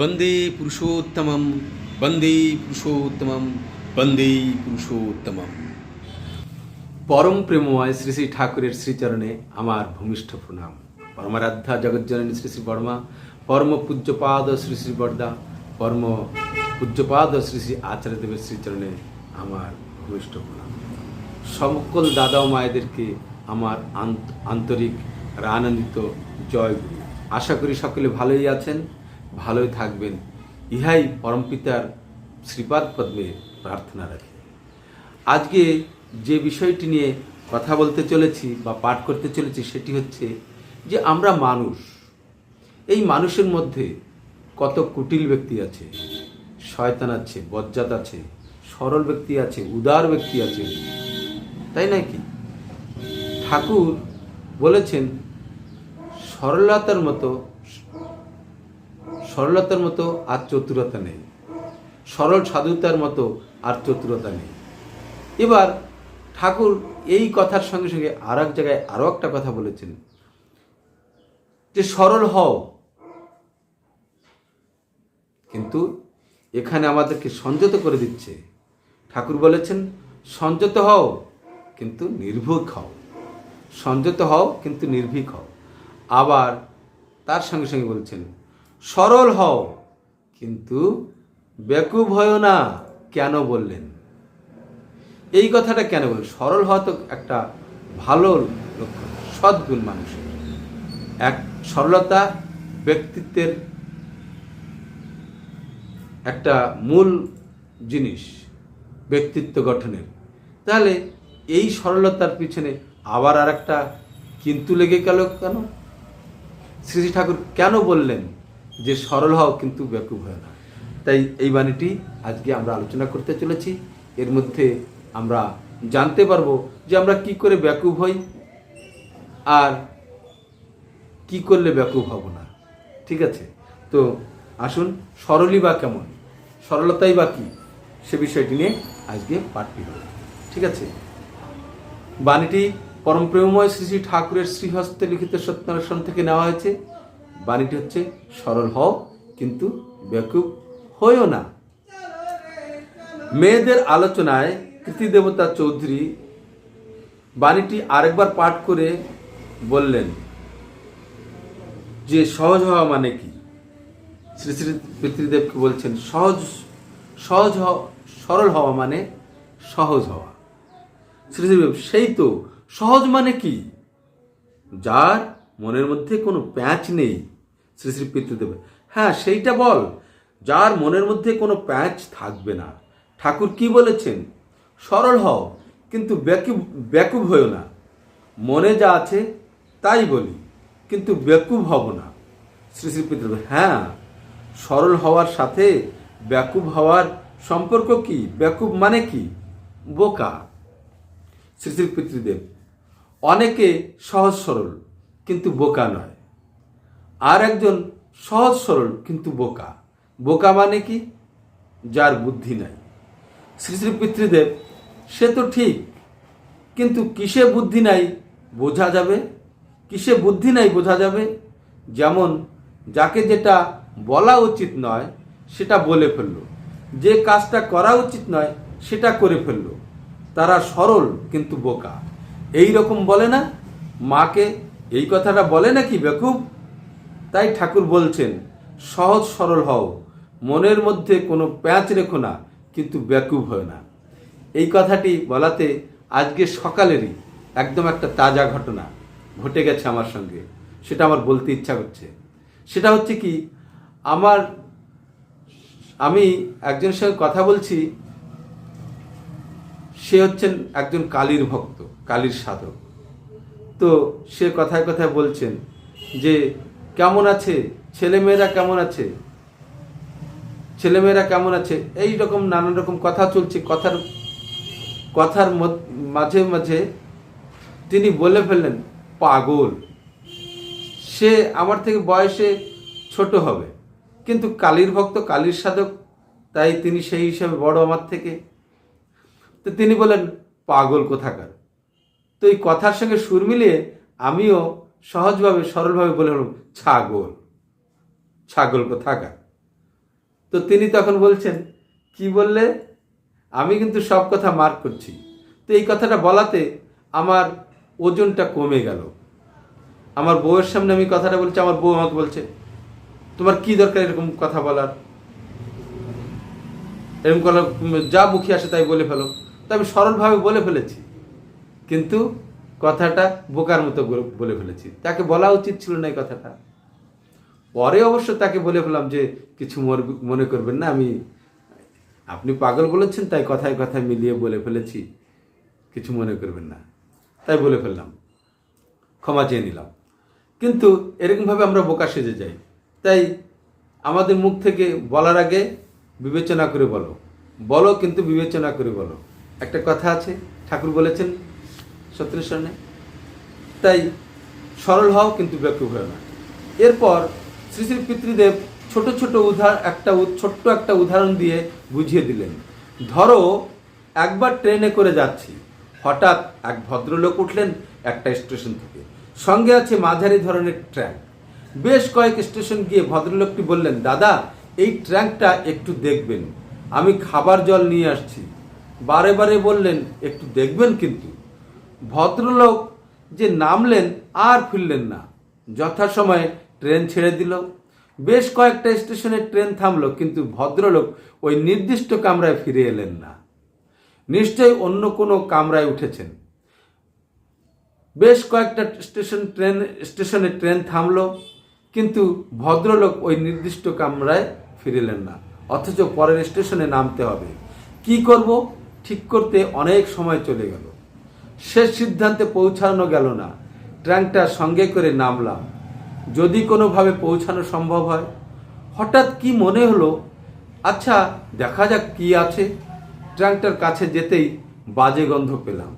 বন্দে পুরুষোত্তমম বন্দে পুরুষোত্তমম বন্দে পুরুষোত্তমম। পরম প্রেমময় শ্রী শ্রী ঠাকুরের শ্রীচরণে আমার ভূমিষ্ঠ প্রণাম। পরমারাধ্যা জগজ্জননী শ্রী শ্রী বর্মা, পরম পূজ্যপাদ শ্রী শ্রী বর্দা, পরম পূজ্যপাদ শ্রী শ্রী আচার্যদেবের শ্রীচরণে আমার ভূমিষ্ঠ প্রণাম। সকল দাদা ও মায়েদেরকে আমার আন্ত- আন্তরিক আনন্দিত জয় আশা করি সকলে ভালোই আছেন। ভালোই থাকবেন। ইহাই পরমপিতার শ্রীপাদ পদ্মে প্রার্থনা রাখি। আজকে যে বিষয়টি নিয়ে কথা বলতে চলেছি বা পাঠ করতে চলেছি সেটি হচ্ছে যে আমরা মানুষ, এই মানুষের মধ্যে কত কুটিল ব্যক্তি আছে, শয়তান আছে, বজ্জাত আছে, সরল ব্যক্তি আছে, উদার ব্যক্তি আছে, তাই নাকি ঠাকুর বলেছেন, সরলতার মতো সরলতার মতো আর চতুরতা নেই। সরল সাধুতার মতো আর চতুরতা নেই। এবার ঠাকুর এই কথার সঙ্গে সঙ্গে আর এক জায়গায় আরও একটা কথা বলেছেন, যে সরল হও। কিন্তু এখানে আমাদেরকে সংযত করে দিচ্ছে। ঠাকুর বলেছেন, সংযত হও, কিন্তু নির্ভীক হও। সংযত হও, কিন্তু নির্ভীক হও। আবার তার সঙ্গে সঙ্গে বলছেন সরল হও। কিন্তু বেকুব হয় না, কেন বললেন? এই কথাটা কেন বললেন? সরল হওয়া তো একটা ভালো লক্ষণ, সদ্গুণ মানুষের। এক সরলতা ব্যক্তিত্বের একটা মূল জিনিস ব্যক্তিত্ব গঠনের। তাহলে এই সরলতার পিছনে আবার আর একটা কিন্তু লেগে গেল কেন? শ্রী ঠাকুর কেন বললেন? যে সরল হও কিন্তু বেকুব হয় না। তাই এই বাণীটি আজকে আমরা আলোচনা করতে চলেছি। এর মধ্যে আমরা জানতে পারব যে আমরা কি করে বেকুব হই আর কি করলে ব্যাকুব হব না। ঠিক আছে? তো আসুন, সরলই বা কেমন? সরলতাই বা কি? সে বিষয়টি নিয়ে আজকে পাঠটি হল ঠিক আছে? বাণীটি পরম প্রেমময় শ্রী শ্রী ঠাকুরের শ্রীহস্তে লিখিত সত্যানুষ্ঠান থেকে নেওয়া হয়েছে। বাণীটি হচ্ছে সরল হও, কিন্তু ব্যাকুব হইও না। মেয়েদের আলোচনায় কৃতিদেবতা চৌধুরী বাণীটি আরেকবার পাঠ করে বললেন, যে সহজ হওয়া মানে কি? শ্রী শ্রী পিতৃদেবকে বলছেন, সহজ সহজ সরল হওয়া মানে সহজ হওয়া। শ্রী শ্রীদেব সেই তো, সহজ মানে কি? যার মনের মধ্যে কোনো প্যাঁচ নেই শ্রী শ্রী পিতৃদেবের। হ্যাঁ সেইটা বল, যার মনের মধ্যে কোনো প্যাঁচ থাকবে না। ঠাকুর কি বলেছেন? সরল হও, কিন্তু ব্যাকুব ব্যাকুব হয়েও না। মনে যা আছে তাই বলি, কিন্তু ব্যাকুব হব না। শ্রী শ্রী পিতৃদেব হ্যাঁ সরল হওয়ার সাথে ব্যাকুব হওয়ার সম্পর্ক কি? ব্যাকুব মানে কি? বোকা। শ্রী শ্রী পিতৃদেব, অনেকে সহজ সরল কিন্তু বোকা নয়। আর একজন সহজ সরল কিন্তু বোকা। বোকা মানে কি? যার বুদ্ধি নাই। শ্রী শ্রী পিতৃদেব, সে তো ঠিক, কিন্তু কিসে বুদ্ধি নাই বোঝা যাবে? কিসে বুদ্ধি নাই বোঝা যাবে? যেমন যাকে যেটা বলা উচিত নয়, সেটা বলে ফেলল। যে কাজটা করা উচিত নয়, সেটা করে ফেলল। তারা সরল কিন্তু বোকা। এই রকম বলে না? মাকে এই কথাটা বলে নাকি বেকুব? তাই ঠাকুর বলছেন, সহজ সরল হও, মনের মধ্যে কোনো প্যাঁচ রেখো না, কিন্তু বেকুব হয় না। এই কথাটি বলাতে আজকে সকালেরই একদম একটা তাজা ঘটনা ঘটে গেছে আমার সঙ্গে, সেটা আমার বলতে ইচ্ছা করছে। সেটা হচ্ছে কি, আমার, আমি একজনের সঙ্গে কথা বলছি, সে হচ্ছেন একজন কালীর ভক্ত, কালীর সাধক। তো সে কথায় কথায় বলছেন যে, কেমন আছে? ছেলেমেয়েরা কেমন আছে? ছেলেমেয়েরা কেমন আছে? এই রকম নানান রকম কথা চলছে। কথার কথার মাঝে মাঝে তিনি বলে ফেললেন, পাগল। সে আমার থেকে বয়সে ছোট হবে। কিন্তু কালীর ভক্ত, কালীর সাধক, তাই তিনি সেই হিসাবে বড় আমার থেকে। তো তিনি বলেন পাগল কোথাকার? তো এই কথার সঙ্গে সুর মিলিয়ে আমিও সহজভাবে, সরলভাবে বলে ছাগল। ছাগল কোথাকার? তো তিনি তখন বলছেন, কি বললে? আমি কিন্তু সব কথা মার্ক করছি। তো এই কথাটা বলাতে আমার ওজনটা কমে গেল। আমার বউয়ের সামনে আমি কথাটা বলছি, আমার বউ আমাকে বলছে, তোমার কি দরকার এরকম কথা বলার? এরকম করা যা মুখে আসে তাই বলে ফেলো। তো আমি সরলভাবে বলে ফেলেছি। কিন্তু কথাটা বোকার মতো বলে- ফেলেছি। তাকে বলা উচিত ছিল না এই কথাটা। পরে অবশ্য তাকে বলে ফেলাম যে, কিছু মনে করবেন না, আমি আপনি পাগল বলেছেন, তাই কথায় কথায় মিলিয়ে বলে ফেলেছি। কিছু মনে করবেন না। তাই বলে ফেললাম। ক্ষমা চেয়ে নিলাম। কিন্তু এরকমভাবে আমরা বোকা সেজে যাই। তাই আমাদের মুখ থেকে বলার আগে বিবেচনা করে বলো। বলো কিন্তু বিবেচনা করে বলো। একটা কথা আছে, ঠাকুর বলেছেন সত্যের সামনে তাই সরল হও কিন্তু ব্যক্ত হয়ে না। এরপর শ্রী শ্রী পিতৃদেব ছোট ছোট উদাহরণ একটা ছোট্ট একটা উদাহরণ দিয়ে বুঝিয়ে দিলেন। ধরো, একবার ট্রেনে করে যাচ্ছি। হঠাৎ এক ভদ্রলোক উঠলেন একটা স্টেশন থেকে। সঙ্গে আছে মাঝারি ধরনের ট্র্যাক। বেশ কয়েক স্টেশন গিয়ে ভদ্রলোকটি বললেন, দাদা, এই ট্র্যাঙ্কটা একটু দেখবেন। আমি খাবার জল নিয়ে আসছি। বারে বারে বললেন, একটু দেখবেন কিন্তু। ভদ্রলোক যে নামলেন আর ফিরলেন না। যথাসময়ে ট্রেন ছেড়ে দিল। বেশ কয়েকটা স্টেশনে ট্রেন থামলো, কিন্তু ভদ্রলোক ওই নির্দিষ্ট কামরায় ফিরে এলেন না। নিশ্চয়ই অন্য কোনো কামরায় উঠেছেন। বেশ কয়েকটা স্টেশন ট্রেন, স্টেশনে ট্রেন থামল, কিন্তু ভদ্রলোক ওই নির্দিষ্ট কামরায় ফিরিলেন না। অথচ পরের স্টেশনে নামতে হবে। কি করব? ঠিক করতে অনেক সময় চলে গেল। শেষ সিদ্ধান্তে পৌঁছানো গেল না। ট্রেনটা সঙ্গে করে নামলাম। যদি কোনোভাবে পৌঁছানো সম্ভব হয়। হঠাৎ কি মনে হলো? আচ্ছা দেখা যাক কি আছে। ট্রেনটার কাছে যেতেই বাজে গন্ধ পেলাম।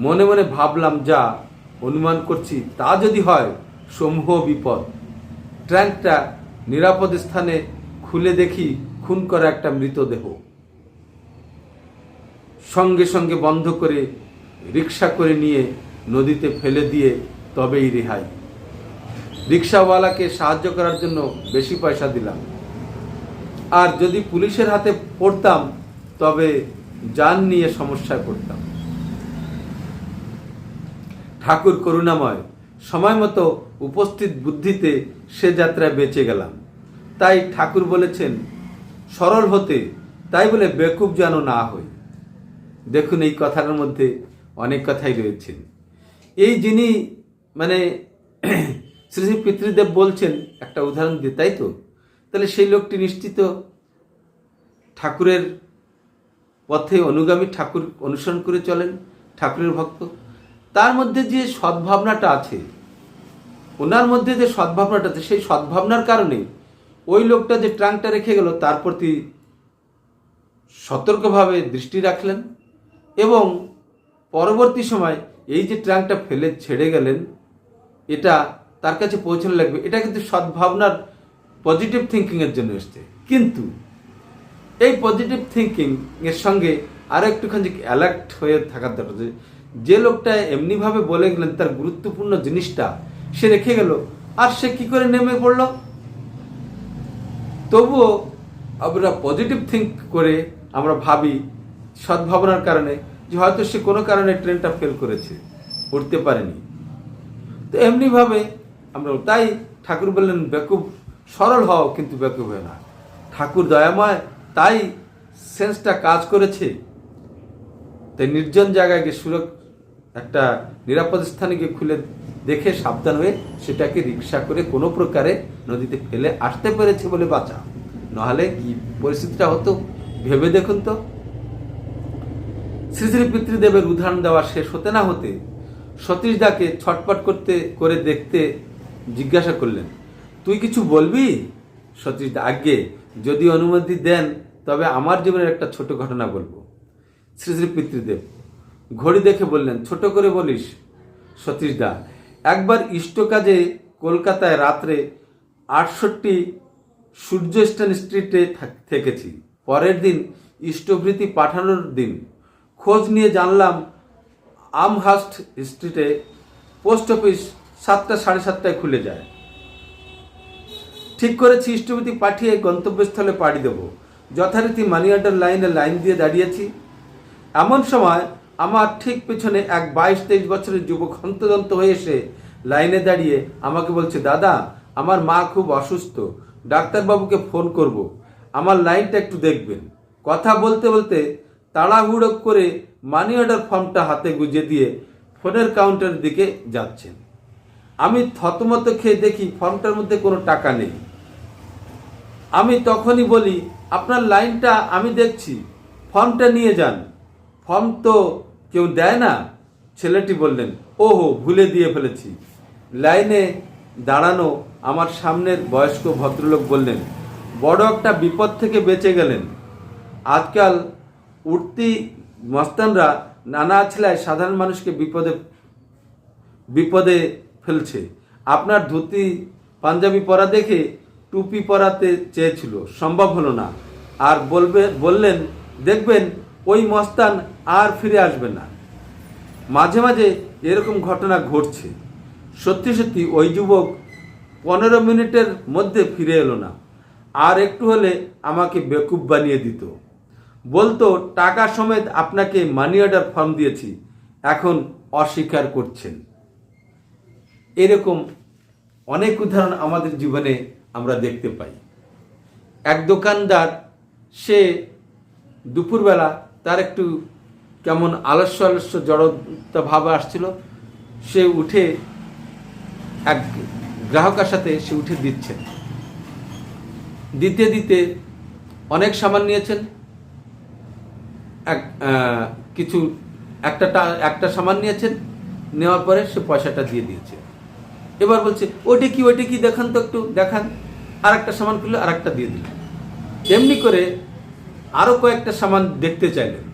মনে মনে ভাবলাম, যা অনুমান করছি তা যদি হয়, সমূহ বিপদ। ট্র্যাঙ্কটা নিরাপদ স্থানে খুলে দেখি খুন করা একটা মৃতদেহ। সঙ্গে সঙ্গে বন্ধ করে রিক্সা করে নিয়ে নদীতে ফেলে দিয়ে তবেই রেহাই। রিক্সাওয়ালাকে সাহায্য করার জন্য বেশি পয়সা দিলাম। আর যদি পুলিশের হাতে পড়তাম, তবে যান নিয়ে সমস্যায় পড়তাম ঠাকুর করুণাময়, সময় মতো উপস্থিত বুদ্ধিতে সে যাত্রায় বেঁচে গেলাম। তাই ঠাকুর বলেছেন, সরল হতে, তাই বলে বেকুব যেন না হই দেখুন এই কথাটার মধ্যে অনেক কথাই রয়েছেন। এই যিনি মানে শ্রী শ্রী পিতৃদেব বলছেন, একটা উদাহরণ দিয়ে, তাই তো? তাহলে সেই লোকটি নিশ্চিত ঠাকুরের পথে অনুগামী ঠাকুর অনুসরণ করে চলেন, ঠাকুরের ভক্ত। তার মধ্যে যে সদ্ভাবনাটা আছে, ওনার মধ্যে যে সদ্ভাবনাটা আছে, সেই সদ্ভাবনার কারণে ওই লোকটা যে ট্রাঙ্কটা রেখে গেল, তার প্রতি সতর্কভাবে দৃষ্টি রাখলেন এবং পরবর্তী সময় এই যে ট্রাঙ্কটা ফেলে ছেড়ে গেলেন, এটা তার কাছে পৌঁছানো লাগবে। এটা কিন্তু সদ্ভাবনার পজিটিভ থিঙ্কিংয়ের জন্য এসছে। কিন্তু এই পজিটিভ থিঙ্কিং এর সঙ্গে আরও একটুখানি অ্যালার্ট হয়ে থাকার দরকার যে লোকটা এমনিভাবে বলে গেলেন তার গুরুত্বপূর্ণ জিনিসটা, সে রেখে গেল। আর সে কি করে নেমে পড়ল? তবুও আমরা পজিটিভ থিঙ্ক করে আমরা ভাবি সদ্ভাবনার কারণে যে হয়তো সে কোনো কারণে ট্রেনটা ফেল করেছে উঠতে পারেনি। তো এমনিভাবে আমরা তাই ঠাকুর বললেন, বেকুব, সরল হও। কিন্তু বেকুব হয় না। ঠাকুর দয়াময় তাই সেন্সটা কাজ করেছে। তাই নির্জন জায়গায় গিয়ে সুরক একটা নিরাপদ স্থানে গিয়ে খুলে দেখে সাবধান হয়ে সেটাকে রিক্সা করে কোনো প্রকারে নদীতে ফেলে আসতে পেরেছে বলে বাঁচা। নাহলে কি পরিস্থিতিটা হতো? ভেবে দেখুন তো। শ্রী শ্রী পিতৃদেবের উদাহরণ দেওয়া শেষ হতে না হতে সতীশ দাকে ছটপট করতে, করে দেখতে জিজ্ঞাসা করলেন, তুই কিছু বলবি? সতীশ দা আগে যদি অনুমতি দেন, তবে আমার জীবনের একটা ছোট ঘটনা বলব। শ্রী শ্রী পিতৃদেব ঘড়ি দেখে বললেন, ছোট করে বলিস? সতীশ দা, একবার ইষ্ট কাজে কলকাতায় রাত্রে আটষট্টি সূর্য স্ট্রিটে থাক- থেকেছি। পরের দিন ইষ্টভৃতি পাঠানোর দিন খোঁজ নিয়ে জানলাম, আমহাস্ট স্ট্রিটে পোস্ট অফিস সাতটা সাড়ে সাতটায় খুলে যায়। ঠিক করেছি ইষ্টপতি পাঠিয়ে গন্তব্যস্থলে পাড়ি দেবো। যথারীতি মানি অর্ডার লাইনে লাইন দিয়ে দাঁড়িয়েছি। এমন সময় আমার ঠিক পেছনে এক বাইশ তেইশ বছরের যুবক হন্তদন্ত হয়ে এসে লাইনে দাঁড়িয়ে আমাকে বলছে, দাদা, আমার মা খুব অসুস্থ, ডাক্তারবাবুকে ফোন করব। আমার লাইনটা একটু দেখবেন। কথা বলতে বলতে তাড়াহুড়ো করে মানি অর্ডার ফর্মটা হাতে গুজে দিয়ে ফোনের কাউন্টারের দিকে যাচ্ছেন। আমি থতমত খেয়ে দেখি ফর্মটার মধ্যে কোনো টাকা নেই। আমি তখনই বলি, আপনার লাইনটা আমি দেখছি ফর্মটা নিয়ে যান। ফর্ম তো কেউ দেয় না, ছেলেটি বললেন, ওহো, ভুলে দিয়ে ফেলেছি। লাইনে দাঁড়ানো আমার সামনের বয়স্ক ভদ্রলোক বললেন, বড় একটা বিপদ থেকে বেঁচে গেলেন। আজকাল উঠতি মস্তানরা নানা ছেলায় সাধারণ মানুষকে বিপদে বিপদে ফেলছে। আপনার ধুতি, পাঞ্জাবি পরা দেখে টুপি পরাতে চেয়েছিল। সম্ভব হলো না। আর বলবে, বললেন, দেখবেন, ওই মস্তান আর ফিরে আসবে না। মাঝে মাঝে এরকম ঘটনা ঘটছে। সত্যি সত্যি ওই যুবক পনেরো মিনিটের মধ্যে ফিরে এলো না। আর একটু হলে আমাকে বেকুব বানিয়ে দিত। বলতো, টাকা সমেত আপনাকে মানি অর্ডার ফর্ম দিয়েছি। এখন অস্বীকার করছেন। এরকম অনেক উদাহরণ আমাদের জীবনে আমরা দেখতে পাই। এক দোকানদার, সে দুপুরবেলা তার একটু কেমন আলস্য আলস্য জড়তা ভাব আসছিল। সে উঠে এক গ্রাহকের সাথে সে উঠে দিচ্ছেন। দিতে দিতে অনেক সামান নিয়েছেন। এক কিছু একটা একটা সামান নিয়েছেন, নেওয়ার পরে সে পয়সাটা দিয়ে দিয়েছে। এবার বলছে, ওইটা কি ওইটা কি, দেখান তো একটু, দেখান। আর একটা সামান খুললে আর একটা দিয়ে দিল। এমনি করে আরও কয়েকটা সামান দেখতে চাইলেন।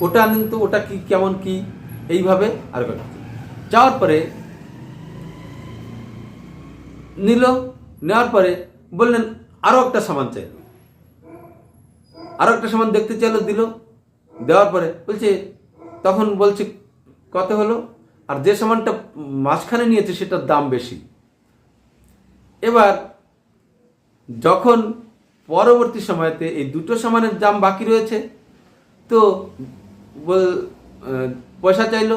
ওটা আনেন তো, ওটা কি, কেমন, কি, এইভাবে আর কয়েকটা। যাওয়ার পরে নিল, নেওয়ার পরে বললেন আরও একটা সামান চাইল। আরও একটা সামান দেখতে চাইলো, দিল। দেওয়ার পরে বলছে, তখন বলছে, কত হলো? আর যে সামানটা মাঝখানে নিয়েছে, সেটার দাম বেশি। এবার, যখন পরবর্তী সময়তে এই দুটো সামানের দাম বাকি রয়েছে, তো বল পয়সা চাইলো,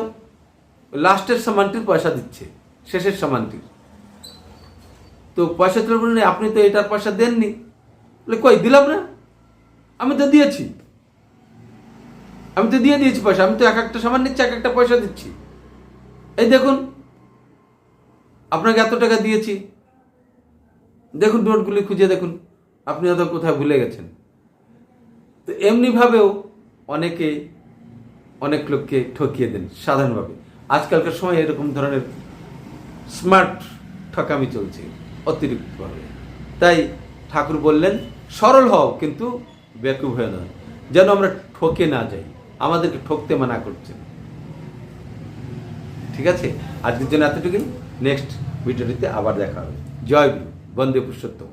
লাস্টের সামানটির পয়সা দিচ্ছে, শেষের সামানটির। তো পয়সা তুলে আপনি তো এটার পয়সা দেননি। বলে, কই, দিলাম না? আমি তো দিয়েছি। আমি তো দিয়ে দিয়েছি পয়সা, আমি তো এক একটা সামান নিচ্ছি, এক একটা পয়সা দিচ্ছি। এই দেখুন, আপনাকে এত টাকা দিয়েছি। দেখুন নোটগুলি খুঁজে, দেখুন, আপনি হয়তো কোথায় ভুলে গেছেন। তো এমনিভাবেও অনেকে, অনেক লোককে ঠকিয়ে দেন, সাধারণভাবে। আজকালকার সময় এরকম ধরনের স্মার্ট ঠকামি চলছে, অতিরিক্তভাবে। তাই ঠাকুর বললেন, সরল হও, কিন্তু বেকুব হয়ে নয়। যেন আমরা ঠকে না যাই। আমাদেরকে ঠকতে মানা করছেন। ঠিক আছে? আজকের জন্য এতটুকুই। নেক্সট ভিডিওটিতে আবার দেখা হবে। জয় বন্দে পুরুষোত্তম।